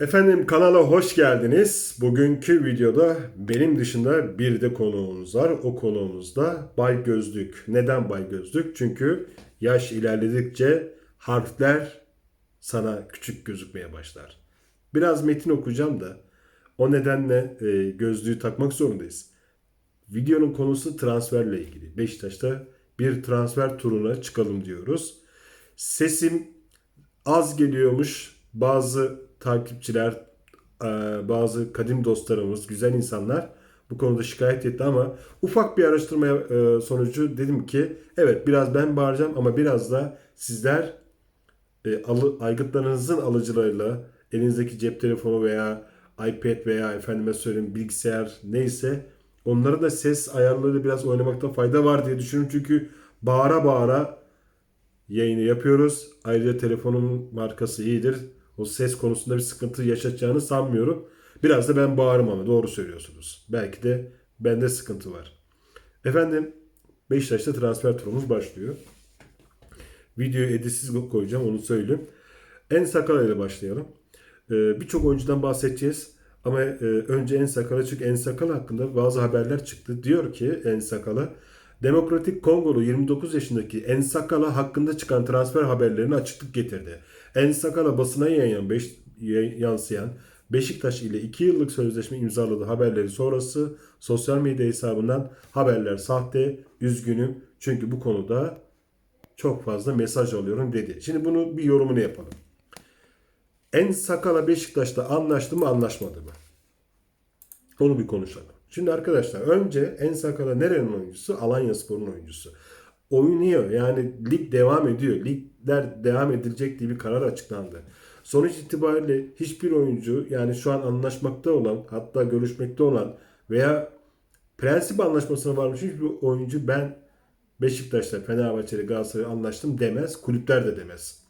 Efendim kanala hoş geldiniz. Bugünkü videoda benim dışında bir de konuğumuz var. O konuğumuz da Bay Gözlük. Neden Bay Gözlük? Çünkü yaş ilerledikçe harfler sana küçük gözükmeye başlar. Biraz metin okuyacağım da o nedenle e, gözlüğü takmak zorundayız. Videonun konusu transferle ilgili. Beşiktaş'ta bir transfer turuna çıkalım diyoruz. Sesim az geliyormuş. Bazı takipçiler, e, bazı kadim dostlarımız, güzel insanlar bu konuda şikayet etti ama ufak bir araştırma e, sonucu dedim ki evet biraz ben bağıracağım ama biraz da sizler e, aygıtlarınızın alıcılarıyla elinizdeki cep telefonu veya iPad veya efendime söyleyeyim bilgisayar neyse onların da ses ayarları biraz oynamakta fayda var diye düşünüyorum. Çünkü bağıra bağıra yayını yapıyoruz. Ayrıca telefonun markası iyidir. O ses konusunda bir sıkıntı yaşatacağını sanmıyorum. Biraz da ben bağırım ama doğru söylüyorsunuz. Belki de bende sıkıntı var. Efendim Beşiktaş'ta transfer turumuz başlıyor. Videoyu editsiz koyacağım onu söyleyeyim. En Sakala ile başlayalım. Ee, Birçok oyuncudan bahsedeceğiz. Ama e, önce En Sakala çünkü En Sakala hakkında bazı haberler çıktı. Diyor ki En Sakala Demokratik Kongolu 29 yaşındaki En Sakala hakkında çıkan transfer haberlerine açıklık getirdi. En Sakala basına yayın beş, yansıyan Beşiktaş ile 2 yıllık sözleşme imzaladığı haberleri sonrası sosyal medya hesabından haberler sahte, üzgünüm çünkü bu konuda çok fazla mesaj alıyorum dedi. Şimdi bunu bir yorumunu yapalım. En Sakala Beşiktaş'ta anlaştı mı anlaşmadı mı? Onu bir konuşalım. Şimdi arkadaşlar önce En Sakala nerenin oyuncusu? Alanya Spor'un oyuncusu. Oynuyor yani lig devam ediyor. Ligler devam edilecek diye bir karar açıklandı. Sonuç itibariyle hiçbir oyuncu yani şu an anlaşmakta olan hatta görüşmekte olan veya prensip anlaşmasına varmış hiçbir oyuncu ben Beşiktaş'ta, Fenerbahçe'yle Galatasaray'la anlaştım demez. Kulüpler de demez.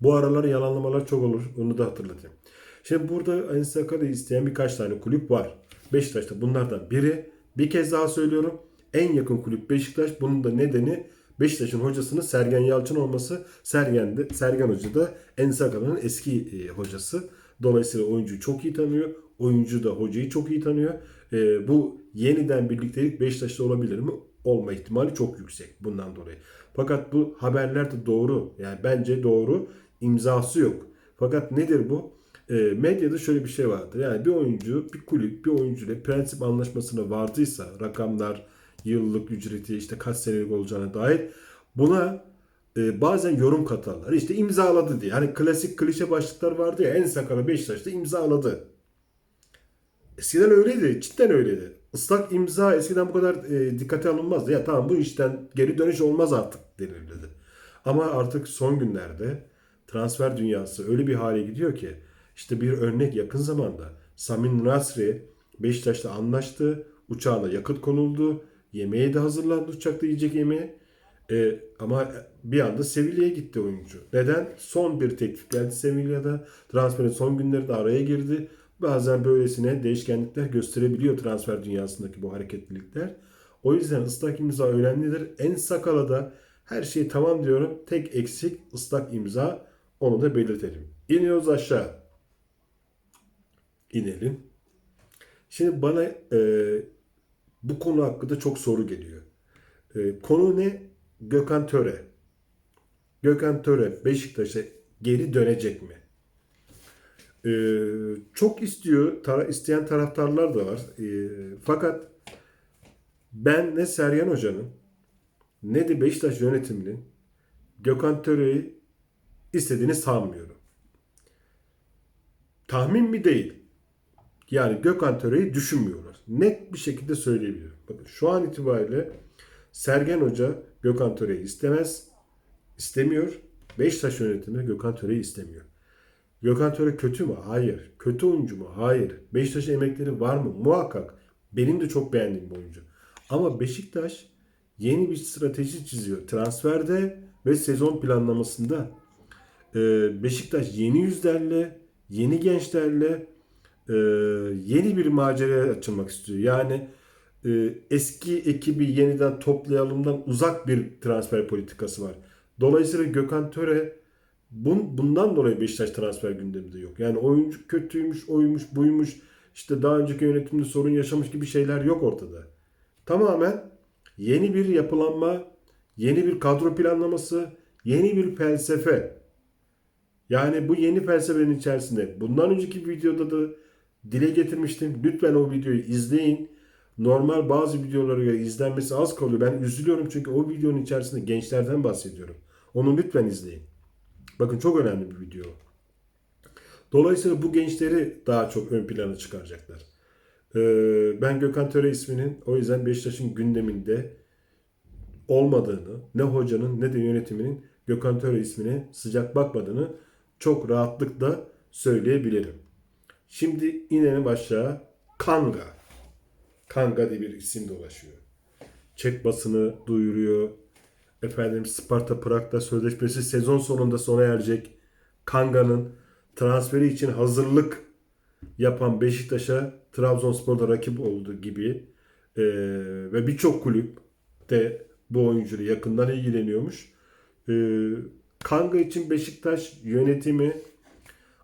Bu aralar yalanlamalar çok olur. Onu da hatırlatayım. Şimdi burada En Sakala'yı isteyen birkaç tane kulüp var. Beşiktaş'ta bunlardan biri. Bir kez daha söylüyorum. En yakın kulüp Beşiktaş. Bunun da nedeni Beşiktaş'ın hocasının Sergen Yalçın olması. Sergen, de, Sergen Hoca da En Sakala'nın eski e, hocası. Dolayısıyla oyuncuyu çok iyi tanıyor. Oyuncu da hocayı çok iyi tanıyor. E, bu yeniden birliktelik Beşiktaş'ta olabilir mi? Olma ihtimali çok yüksek bundan dolayı. Fakat bu haberler de doğru. Yani bence doğru. İmzası yok. Fakat nedir bu? E, medyada şöyle bir şey vardır. Yani bir oyuncu, bir kulüp, bir oyuncuyla prensip anlaşmasına vardıysa rakamlar, yıllık ücreti işte kaç senelik olacağına dair buna e, bazen yorum katarlar. İşte imzaladı diye. Hani klasik klişe başlıklar vardı ya en sakala Beşiktaş'ta imzaladı. Eskiden öyleydi. Cidden öyleydi. Islak imza eskiden bu kadar e, dikkate alınmazdı. Ya tamam bu işten geri dönüş olmaz artık denildi. Ama artık son günlerde transfer dünyası öyle bir hale gidiyor ki işte bir örnek yakın zamanda Samin Nasri Beşiktaş'ta anlaştı. Uçağına yakıt konuldu. Yemeğe de hazırlandı uçakta yiyecek yemeği. E, ama bir anda Sevilla'ya gitti oyuncu. Neden? Son bir teklif geldi Sevilla'da. Transferin son günleri de araya girdi. Bazen böylesine değişkenlikler gösterebiliyor transfer dünyasındaki bu hareketlilikler. O yüzden ıslak imza önemlidir. En sakalada her şey tamam diyorum. Tek eksik ıslak imza. Onu da belirtelim. İniyoruz aşağı. İnelim. Şimdi bana e, bu konu hakkında çok soru geliyor. E, konu ne? Gökhan Töre. Gökhan Töre Beşiktaş'a geri dönecek mi? E, çok istiyor, tara, isteyen taraftarlar da var. E, fakat ben ne Sergen Hoca'nın ne de Beşiktaş yönetiminin Gökhan Töre'yi istediğini sanmıyorum. Tahmin mi değil. Yani Gökhan Töre'yi düşünmüyorlar. Net bir şekilde söyleyebilirim. Bakın şu an itibariyle Sergen Hoca Gökhan Töre'yi istemez. istemiyor. Beşiktaş yönetimi Gökhan Töre'yi istemiyor. Gökhan Töre kötü mü? Hayır. Kötü oyuncu mu? Hayır. Beşiktaş'ın emekleri var mı? Muhakkak. Benim de çok beğendiğim bir oyuncu. Ama Beşiktaş yeni bir strateji çiziyor. Transferde ve sezon planlamasında. Ee, Beşiktaş yeni yüzlerle, yeni gençlerle e, yeni bir maceraya açılmak istiyor. Yani e, eski ekibi yeniden toplayalımdan uzak bir transfer politikası var. Dolayısıyla Gökhan Töre Bun, bundan dolayı Beşiktaş transfer gündeminde yok. Yani oyuncu kötüymüş, oymuş, buymuş. İşte daha önceki yönetimde sorun yaşamış gibi şeyler yok ortada. Tamamen yeni bir yapılanma, yeni bir kadro planlaması, yeni bir felsefe. Yani bu yeni felsefenin içerisinde bundan önceki videoda da dile getirmiştim. Lütfen o videoyu izleyin. Normal bazı videolara göre izlenmesi az kalıyor. Ben üzülüyorum çünkü o videonun içerisinde gençlerden bahsediyorum. Onu lütfen izleyin. Bakın çok önemli bir video. Dolayısıyla bu gençleri daha çok ön plana çıkaracaklar. Ee, ben Gökhan Töre isminin o yüzden Beşiktaş'ın gündeminde olmadığını, ne hocanın ne de yönetiminin Gökhan Töre ismine sıcak bakmadığını çok rahatlıkla söyleyebilirim. Şimdi inelim aşağı. Kanga. Kanga diye bir isim dolaşıyor. Çek basını duyuruyor. Efendim Sparta Prag'da sözleşmesi sezon sonunda sona erecek. Kanga'nın transferi için hazırlık yapan Beşiktaş'a Trabzonspor'da rakip olduğu gibi Ee, ve birçok kulüp de bu oyuncuyla yakından ilgileniyormuş. Ee, Kanga için Beşiktaş yönetimi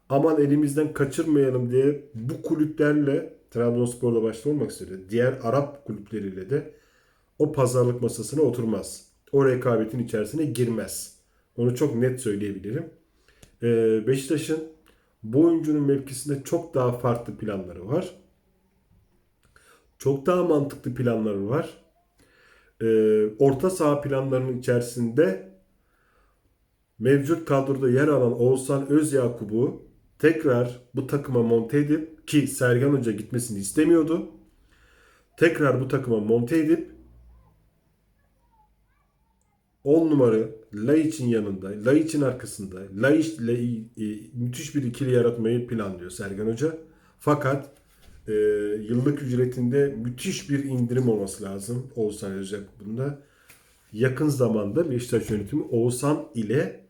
aman elimizden kaçırmayalım diye bu kulüplerle Trabzonspor'da başta olmak üzere diğer Arap kulüpleriyle de o pazarlık masasına oturmaz. O rekabetin içerisine girmez. Onu çok net söyleyebilirim. Ee, Beşiktaş'ın bu oyuncunun mevkisinde çok daha farklı planları var. Çok daha mantıklı planları var. Ee, orta saha planlarının içerisinde mevcut kadroda yer alan Oğuzhan Özyakup'u tekrar bu takıma monte edip ki Sergen Hoca gitmesini istemiyordu. Tekrar bu takıma monte edip 10 numara Laiç'in yanında, Laiç'in arkasında, Laiç ile müthiş bir ikili yaratmayı planlıyor Sergen Hoca. Fakat e, yıllık ücretinde müthiş bir indirim olması lazım Oğuzhan Özyakup'unda. Yakın zamanda Beşiktaş yönetimi Oğuzhan ile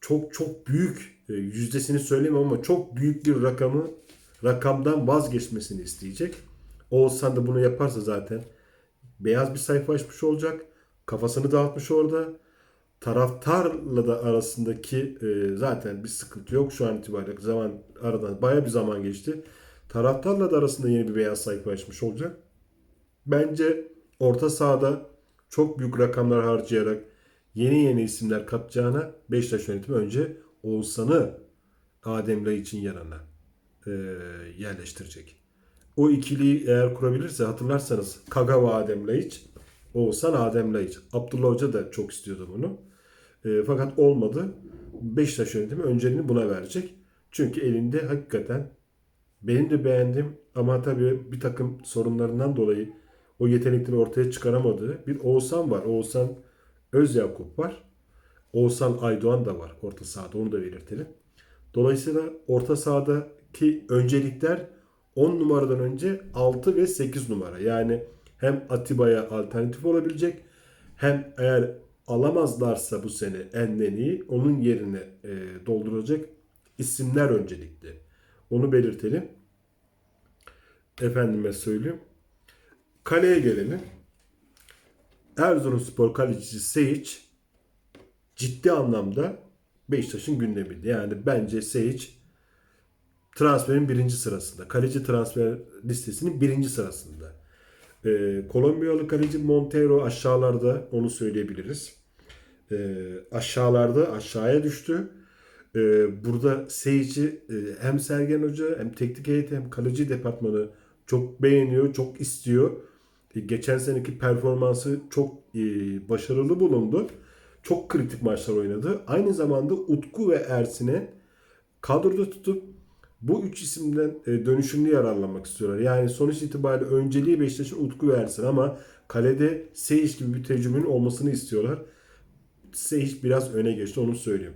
çok çok büyük yüzdesini söylemem ama çok büyük bir rakamı rakamdan vazgeçmesini isteyecek. Oğuzhan da bunu yaparsa zaten beyaz bir sayfa açmış olacak. Kafasını dağıtmış orada. Taraftarla da arasındaki e, zaten bir sıkıntı yok şu an itibariyle. Zaman aradan baya bir zaman geçti. Taraftarla da arasında yeni bir beyaz sayfa açmış olacak. Bence orta sahada çok büyük rakamlar harcayarak yeni yeni isimler katacağına Beşiktaş yönetimi önce Oğuzhan'ı Adem için yanına e, yerleştirecek. O ikiliyi eğer kurabilirse hatırlarsanız Kagawa Adem Laiç, Oğuzhan Adem Laiç. Abdullah Hoca da çok istiyordu bunu. E, fakat olmadı. Beşiktaş yönetimi önceliğini buna verecek. Çünkü elinde hakikaten benim de beğendim ama tabii bir takım sorunlarından dolayı o yetenekleri ortaya çıkaramadığı bir Oğuzhan var. Oğuzhan Özyakup var. Oğuzhan Aydoğan da var orta sahada onu da belirtelim. Dolayısıyla orta sahadaki öncelikler 10 numaradan önce 6 ve 8 numara. Yani hem Atiba'ya alternatif olabilecek hem eğer alamazlarsa bu sene Enneni'yi onun yerine e, dolduracak isimler öncelikli. Onu belirtelim. Efendime söyleyeyim. Kaleye gelelim. Erzurumspor kalecisi Seyic ciddi anlamda Beşiktaş'ın gündeminde. Yani bence Seyic transferin birinci sırasında. Kaleci transfer listesinin birinci sırasında. Ee, Kolombiyalı kaleci Montero aşağılarda onu söyleyebiliriz. Ee, aşağılarda aşağıya düştü. Ee, burada Seyirci e, hem Sergen Hoca hem teknik heyeti hem kaleci departmanı çok beğeniyor, çok istiyor. E, geçen seneki performansı çok e, başarılı bulundu. Çok kritik maçlar oynadı. Aynı zamanda Utku ve Ersin'e kadroda tutup bu üç isimden e, dönüşümlü yararlanmak istiyorlar. Yani sonuç itibariyle önceliği Beşiktaş'ın Utku ve Ersin ama kalede Seyiş gibi bir tecrübenin olmasını istiyorlar. Seyiş biraz öne geçti onu söyleyeyim.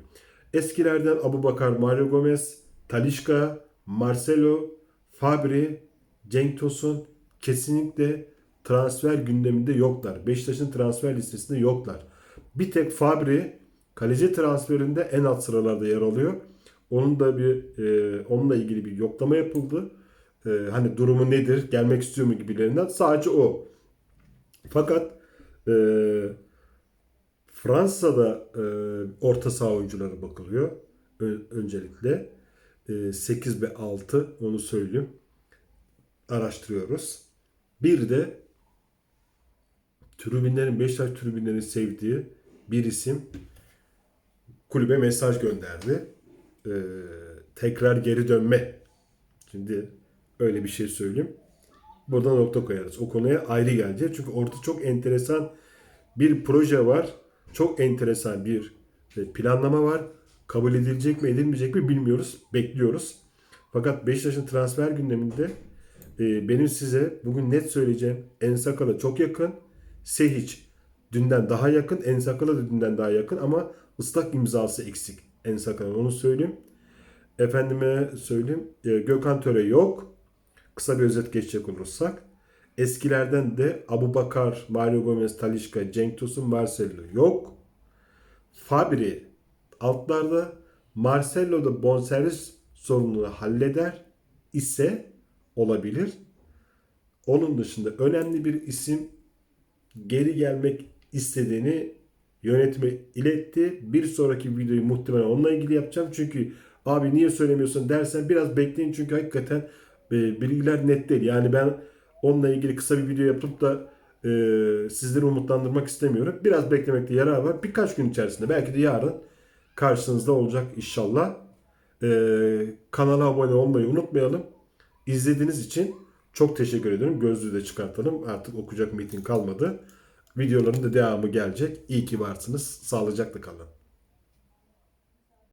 Eskilerden Abu Bakar, Mario Gomez, Talişka, Marcelo, Fabri, Cenk Tosun kesinlikle transfer gündeminde yoklar. Beşiktaş'ın transfer listesinde yoklar. Bir tek Fabri kaleci transferinde en alt sıralarda yer alıyor. Onun da bir e, onunla ilgili bir yoklama yapıldı. E, hani durumu nedir, gelmek istiyor mu gibilerinden. Sadece o. Fakat e, Fransa'da e, orta saha oyuncuları bakılıyor. Ö- öncelikle. E, 8 ve 6 onu söyleyeyim. Araştırıyoruz. Bir de tribünlerin, Beşiktaş tribünlerin sevdiği bir isim kulübe mesaj gönderdi. E, tekrar geri dönme. Şimdi öyle bir şey söyleyeyim. Burada nokta koyarız. O konuya ayrı geleceğiz. Çünkü orada çok enteresan bir proje var. Çok enteresan bir e, planlama var. Kabul edilecek mi edilmeyecek mi bilmiyoruz. Bekliyoruz. Fakat Beşiktaş'ın transfer gündeminde e, benim size bugün net söyleyeceğim Ensakala çok yakın. Sehic dünden daha yakın. Ensakala da dünden daha yakın ama ıslak imzası eksik. Ensakala onu söyleyeyim. Efendime söyleyeyim. e, Gökhan Töre yok. Kısa bir özet geçecek olursak. Eskilerden de Abu Bakar, Mario Gomez, Talişka, Cenk Tosun, Marcelo yok. Fabri altlarda Marcelo da bonservis sorununu halleder ise olabilir. Onun dışında önemli bir isim geri gelmek istediğini yönetime iletti. Bir sonraki videoyu muhtemelen onunla ilgili yapacağım. Çünkü abi niye söylemiyorsun dersen biraz bekleyin çünkü hakikaten e, bilgiler net değil. Yani ben onunla ilgili kısa bir video yapıp da e, sizleri umutlandırmak istemiyorum. Biraz beklemekte yarar var. Birkaç gün içerisinde belki de yarın karşınızda olacak inşallah. E, kanala abone olmayı unutmayalım. İzlediğiniz için çok teşekkür ederim. Gözlüğü de çıkartalım. Artık okuyacak metin kalmadı. Videoların da devamı gelecek. İyi ki varsınız. Sağlıcakla kalın.